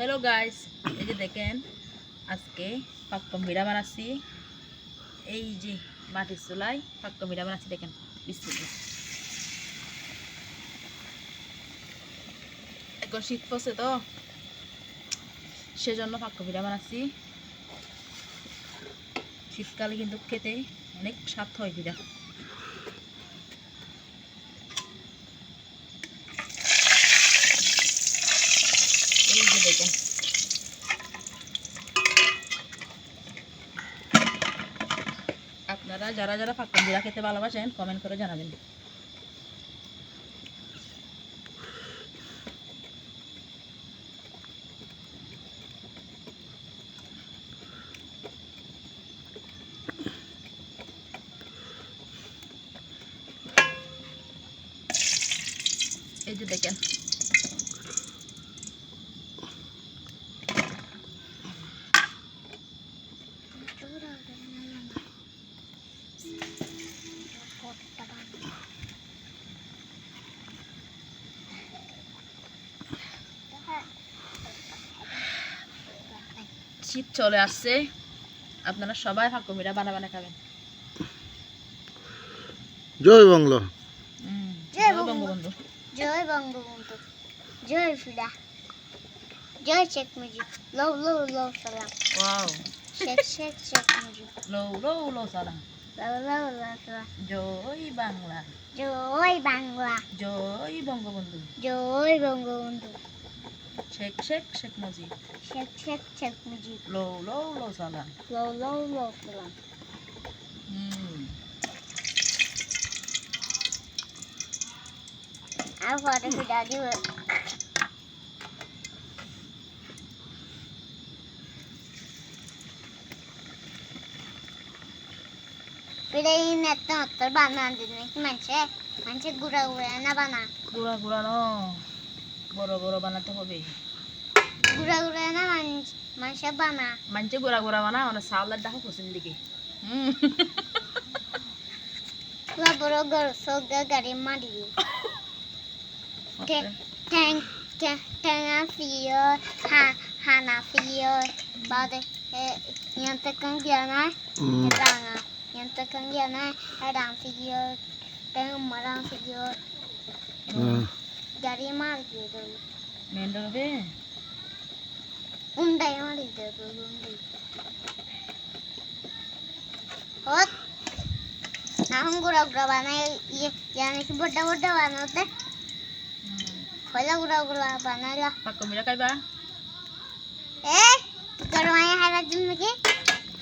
Hello guys এই যে দেখেন, আজকে পাক্কম ভিড়া বানাচ্ছি। এই যে মাটির চুলায় পাক্কম ভিড়া বানাচ্ছি, দেখেন, বিস্কুট। এখন শীত পড়ছে তো, সেজন্য পাক্কম ভিড়া বানাচ্ছি। শীতকালে কিন্তু খেতে অনেক স্বাদ হয় ভিড়া এই যে দেখেন আপনারা যারা যারা ফাঁকা জিরা খেতে ভালোবাসেন কমেন্ট করে জানাবেন। এই যে দেখেন শীত চলে আসছে। আপনারা সবাই ফাঁকো মিরা বানা বানা খাবেন। জয় বাংলা। জয় বঙ্গবন্ধু। জয় বঙ্গবন্ধু। জয় ফিদা। জয় শেখ মুজিব। লও লও লও সালাম। ওয়াও। শেখ শেখ শেখ মুজিব। লো লো লো সালাম। লও লও লও সালাম। জয় বাংলা। জয় বাংলা। জয় বঙ্গবন্ধু। জয় Bangabandhu. Çek çek çek müziği. Çek çek çek müziği. Lo lo lo zalan. Lo lo lo zalan. Hmm. I've got to do it. 브레인했던 어떨 만나는 만체 만체 구라구라나 바나 구라구라나 বড় বড় বানাতে হবে গুড়া গুড়া না মানুষ মানুষে বানা মানছে গুঁড়া গুঁড়া বানা মানে সাউলার দেখো পশ্চিম দিকে হুম পুরা বড় গড় সগা গাড়ি মারি ঠ্যাং ঠ্যাং ঠ্যাঙা ফিও হা হানা ফিও বাদে yanta kan gana ranga yanta kan gana ran figio tang maran figio gari mar gitu జరిమా ఏంటది ఉంటాయి మరి এখন গুঁড়া গুঁড়া বানাই ইয়ানিকি বড়া বড়া বানাতে কয়লা গুঁড়া গুঁড়া বানাইলা পাকমিরা খাইবা এ তোর মায়ের হারার জন্য কি